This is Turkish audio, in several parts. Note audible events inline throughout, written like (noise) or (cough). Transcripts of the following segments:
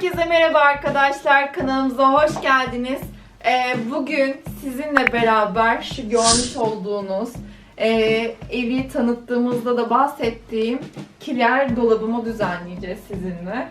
Herkese merhaba arkadaşlar. Kanalımıza hoş geldiniz. Ee, bugün sizinle beraber şu görmüş olduğunuz e, evi tanıttığımızda da bahsettiğim kiler dolabımı düzenleyeceğiz sizinle.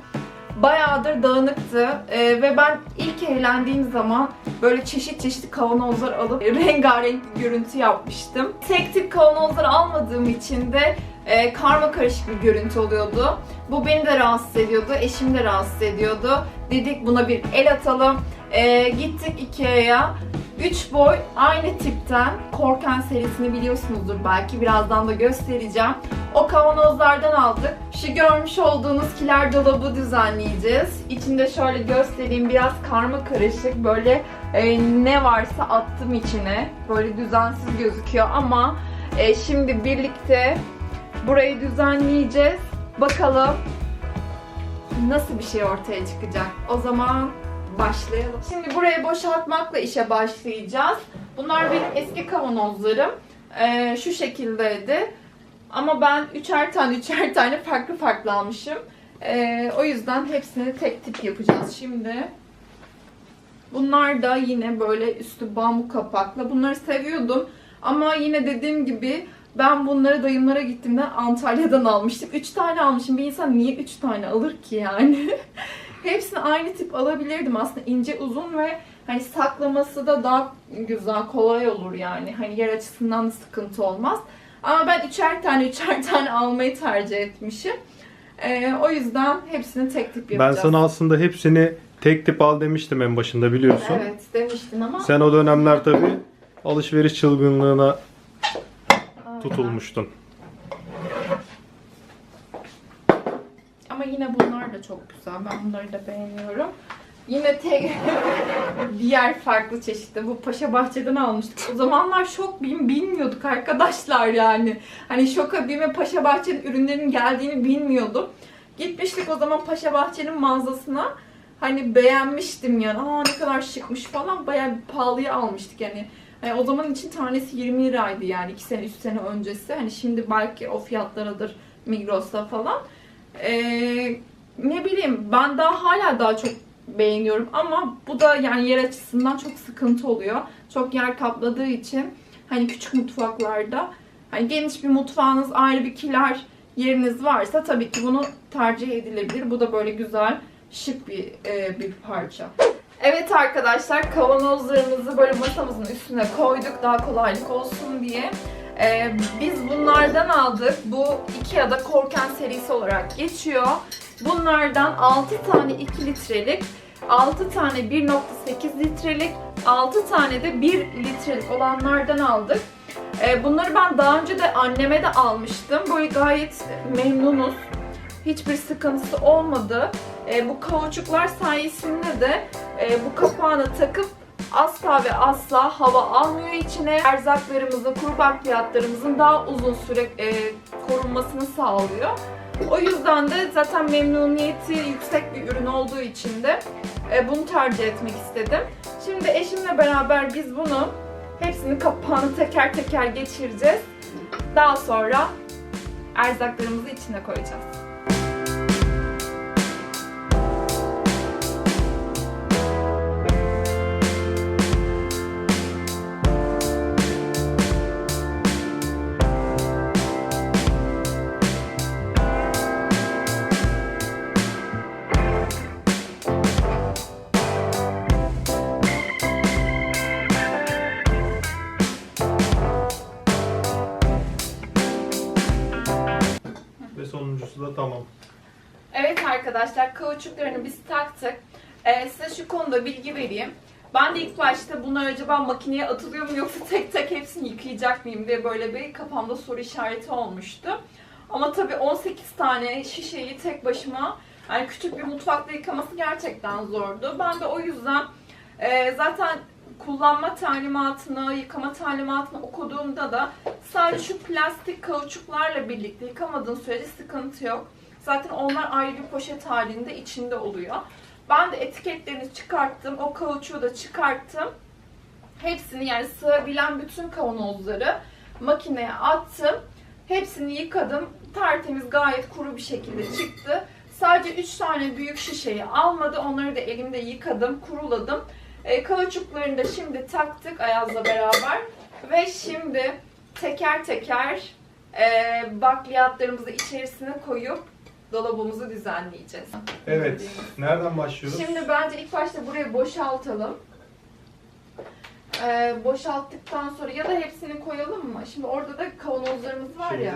Bayağıdır dağınıktı e, ve ben ilk evlendiğim zaman böyle çeşit çeşit kavanozlar alıp (laughs) rengarenk bir görüntü yapmıştım. Tek tip kavanozlar almadığım için de e, karma karışık bir görüntü oluyordu. Bu beni de rahatsız ediyordu, eşim de rahatsız ediyordu. Dedik buna bir el atalım. E, gittik Ikea'ya. 3 boy aynı tipten Korken serisini biliyorsunuzdur belki birazdan da göstereceğim. O kavanozlardan aldık. Şu görmüş olduğunuz kiler dolabı düzenleyeceğiz. İçinde şöyle göstereyim biraz karma karışık böyle e, ne varsa attım içine. Böyle düzensiz gözüküyor ama e, şimdi birlikte burayı düzenleyeceğiz. Bakalım nasıl bir şey ortaya çıkacak. O zaman başlayalım. Şimdi burayı boşaltmakla işe başlayacağız. Bunlar benim eski kavanozlarım. Ee, şu şekildeydi. Ama ben üçer tane üçer tane farklı farklı almışım. Ee, o yüzden hepsini tek tip yapacağız şimdi. Bunlar da yine böyle üstü bambu kapaklı. Bunları seviyordum. Ama yine dediğim gibi ben bunları dayımlara gittiğimde Antalya'dan almıştım. 3 tane almışım. Bir insan niye 3 tane alır ki yani? (laughs) Hepsini aynı tip alabilirdim aslında. ince uzun ve hani saklaması da daha güzel, kolay olur yani. Hani yer açısından da sıkıntı olmaz. Ama ben üçer tane üçer (laughs) tane almayı tercih etmişim. Ee, o yüzden hepsini tek tip Ben yapacağız. sana aslında hepsini tek tip al demiştim en başında biliyorsun. Evet demiştin ama Sen o dönemler tabii alışveriş çılgınlığına tutulmuştun. Ama yine bunlar da çok güzel. Ben bunları da beğeniyorum. Yine tek (laughs) diğer farklı çeşitli. Bu Paşa Bahçe'den almıştık. O zamanlar şok bim bilmiyorduk arkadaşlar yani. Hani şoka bime Paşa Bahçe'nin ürünlerinin geldiğini bilmiyordum. Gitmiştik o zaman Paşa Bahçe'nin mağazasına. Hani beğenmiştim yani. Aa ne kadar şıkmış falan. Bayağı pahalıya almıştık yani. Hani o zaman için tanesi 20 liraydı yani 2 sene 3 sene öncesi. Hani şimdi belki o fiyatlaradır Migros'ta falan. Ee, ne bileyim ben daha hala daha çok beğeniyorum ama bu da yani yer açısından çok sıkıntı oluyor. Çok yer kapladığı için hani küçük mutfaklarda hani geniş bir mutfağınız ayrı bir kiler yeriniz varsa tabii ki bunu tercih edilebilir. Bu da böyle güzel şık bir e, bir parça. Evet arkadaşlar kavanozlarımızı böyle masamızın üstüne koyduk daha kolaylık olsun diye. Ee, biz bunlardan aldık. Bu Ikea'da Korken serisi olarak geçiyor. Bunlardan 6 tane 2 litrelik, 6 tane 1.8 litrelik, 6 tane de 1 litrelik olanlardan aldık. Ee, bunları ben daha önce de anneme de almıştım. Böyle gayet memnunuz. Hiçbir sıkıntısı olmadı. Ee, bu kauçuklar sayesinde de e, bu kapağını takıp asla ve asla hava almıyor içine. Erzaklarımızın, kuru bakliyatlarımızın daha uzun süre e, korunmasını sağlıyor. O yüzden de zaten memnuniyeti yüksek bir ürün olduğu için de e, bunu tercih etmek istedim. Şimdi eşimle beraber biz bunu hepsinin kapağını teker teker geçireceğiz. Daha sonra erzaklarımızı içine koyacağız. Arkadaşlar kauçuklarını biz taktık. Ee, size şu konuda bilgi vereyim. Ben de ilk başta bunu acaba makineye atılıyor mu yoksa tek tek hepsini yıkayacak mıyım diye böyle bir kafamda soru işareti olmuştu. Ama tabii 18 tane şişeyi tek başıma yani küçük bir mutfakta yıkaması gerçekten zordu. Ben de o yüzden e, zaten kullanma talimatını, yıkama talimatını okuduğumda da sadece şu plastik kauçuklarla birlikte yıkamadığın sürece sıkıntı yok. Zaten onlar ayrı bir poşet halinde içinde oluyor. Ben de etiketlerini çıkarttım. O kauçuğu da çıkarttım. Hepsini yani sığabilen bütün kavanozları makineye attım. Hepsini yıkadım. Tertemiz gayet kuru bir şekilde çıktı. Sadece 3 tane büyük şişeyi almadı. Onları da elimde yıkadım, kuruladım. E, kauçuklarını da şimdi taktık Ayaz'la beraber. Ve şimdi teker teker e, bakliyatlarımızı içerisine koyup dolabımızı düzenleyeceğiz. Evet. Nereden başlıyoruz? Şimdi bence ilk başta burayı boşaltalım. Ee, boşalttıktan sonra ya da hepsini koyalım mı? Şimdi orada da kavanozlarımız var ya.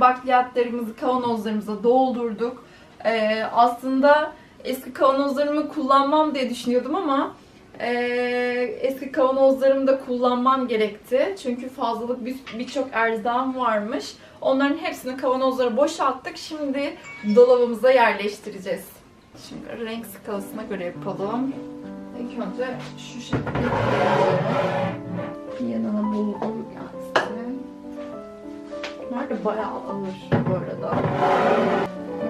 Bakliyatlarımızı kavanozlarımıza doldurduk. Ee, aslında eski kavanozlarımı kullanmam diye düşünüyordum ama ee, eski kavanozlarımı da kullanmam gerekti. Çünkü fazlalık bir- birçok erzağım varmış. Onların hepsini kavanozlara boşalttık. Şimdi dolabımıza yerleştireceğiz. Şimdi renk skalasına göre yapalım. İlk önce şu şekilde yanına bulgur gelsin. Bunlar da bayağı alır bu arada.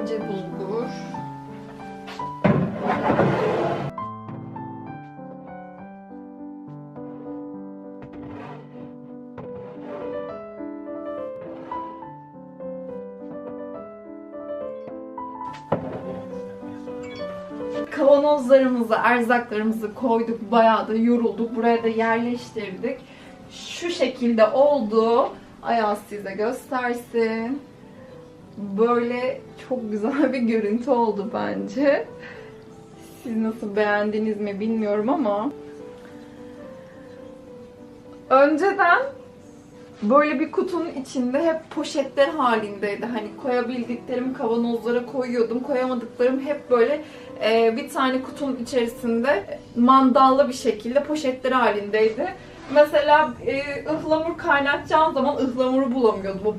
İnce bulgur. Kavanozlarımızı, erzaklarımızı koyduk. Bayağı da yorulduk. Buraya da yerleştirdik. Şu şekilde oldu. Ayaz size göstersin. Böyle çok güzel bir görüntü oldu bence. Siz nasıl beğendiniz mi bilmiyorum ama önceden böyle bir kutunun içinde hep poşetler halindeydi. Hani koyabildiklerimi kavanozlara koyuyordum. Koyamadıklarım hep böyle e, bir tane kutunun içerisinde mandallı bir şekilde poşetler halindeydi. Mesela e, ıhlamur kaynatacağım zaman ıhlamuru bulamıyordum o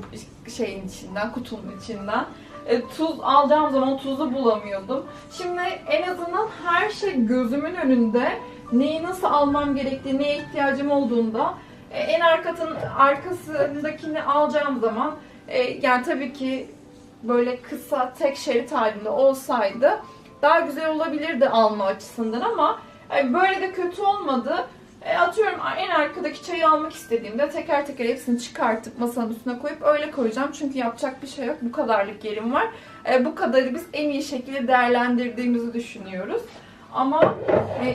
şeyin içinden, kutunun içinden. E, tuz alacağım zaman tuzu bulamıyordum. Şimdi en azından her şey gözümün önünde. Neyi nasıl almam gerektiği, neye ihtiyacım olduğunda e, en arkasının arkasındakini alacağım zaman e, yani tabii ki böyle kısa tek şerit halinde olsaydı daha güzel olabilirdi alma açısından ama e, böyle de kötü olmadı. E, atıyorum en arkadaki çayı almak istediğimde teker teker hepsini çıkartıp masanın üstüne koyup öyle koyacağım. Çünkü yapacak bir şey yok. Bu kadarlık yerim var. Bu kadarı biz en iyi şekilde değerlendirdiğimizi düşünüyoruz. Ama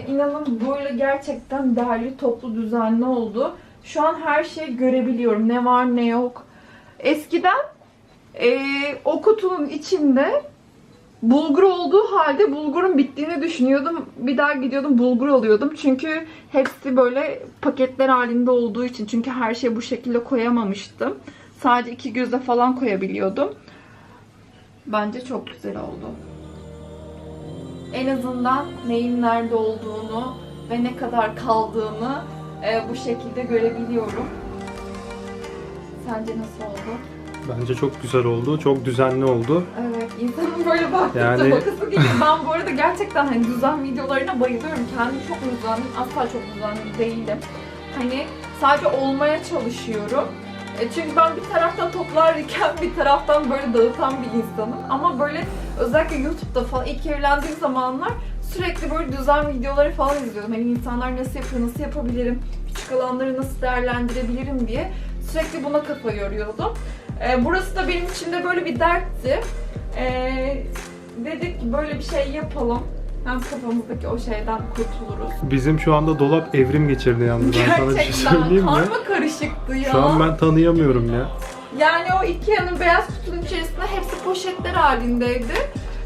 inanın böyle gerçekten derli toplu düzenli oldu. Şu an her şeyi görebiliyorum. Ne var ne yok. Eskiden e, o kutunun içinde bulgur olduğu halde bulgurun bittiğini düşünüyordum. Bir daha gidiyordum bulgur alıyordum. Çünkü hepsi böyle paketler halinde olduğu için. Çünkü her şeyi bu şekilde koyamamıştım. Sadece iki göze falan koyabiliyordum. Bence çok güzel oldu. En azından neyin nerede olduğunu ve ne kadar kaldığını e, bu şekilde görebiliyorum. Sence nasıl oldu? Bence çok güzel oldu. Çok düzenli oldu. Evet, insanın böyle baktıkça Yani- bakısı geliyor. Ben bu arada gerçekten hani düzen videolarına bayılıyorum. Kendim çok düzenliyim, asla çok düzenli değilim. Hani sadece olmaya çalışıyorum. E, çünkü ben bir taraftan toplarken bir taraftan böyle dağıtan bir insanım. Ama böyle özellikle YouTube'da falan ilk evlendiğim zamanlar sürekli böyle düzen videoları falan izliyordum. Hani insanlar nasıl yapıyor, nasıl yapabilirim? küçük alanları nasıl değerlendirebilirim diye sürekli buna kafa yoruyordum. Ee, burası da benim için de böyle bir dertti. Ee, dedik ki böyle bir şey yapalım. Hem kafamızdaki o şeyden kurtuluruz. Bizim şu anda dolap evrim geçirdi yalnız. Ben sana bir şey söyleyeyim mi? karma karışıktı ya. Şu an ben tanıyamıyorum ya. Yani o Ikea'nın beyaz kutunun içerisinde hepsi poşetler halindeydi.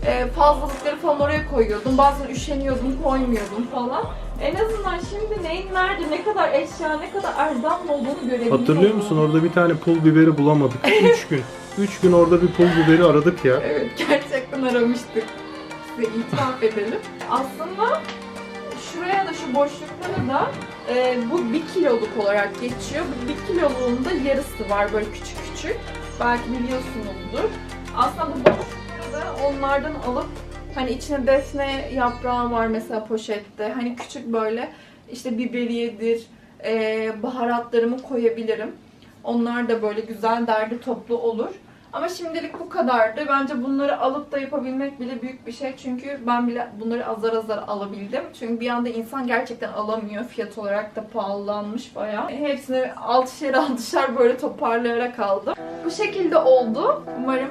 Ee, fazlalıkları falan oraya koyuyordum. Bazen üşeniyordum, koymuyordum falan. En azından şimdi neyin nerede, ne kadar eşya, ne kadar erzan olduğunu görebiliyorum. Hatırlıyor musun orada bir tane pul biberi bulamadık. (laughs) 3 gün. 3 gün orada bir pul biberi aradık ya. Evet, gerçekten aramıştık. Size itiraf edelim. Aslında şuraya da şu boşluklara da e, bu bir kiloluk olarak geçiyor. Bu bir kiloluğun da yarısı var böyle küçük küçük. Belki biliyorsunuzdur. Aslında bu boşlukları da onlardan alıp hani içine defne yaprağı var mesela poşette. Hani küçük böyle işte biberiyedir, e, baharatlarımı koyabilirim. Onlar da böyle güzel derdi toplu olur. Ama şimdilik bu kadardı. Bence bunları alıp da yapabilmek bile büyük bir şey. Çünkü ben bile bunları azar azar alabildim. Çünkü bir anda insan gerçekten alamıyor. Fiyat olarak da pahalanmış bayağı. Hepsini altışer altışer böyle toparlayarak aldım. Bu şekilde oldu. Umarım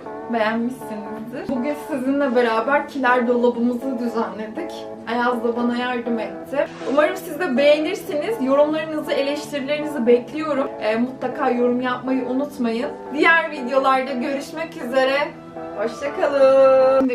beğenmişsinizdir. Bugün sizinle beraber kiler dolabımızı düzenledik. Ayaz da bana yardım etti. Umarım siz de beğenirsiniz. Yorumlarınızı, eleştirilerinizi bekliyorum. Ee, mutlaka yorum yapmayı unutmayın. Diğer videolarda görüşmek üzere. Hoşçakalın.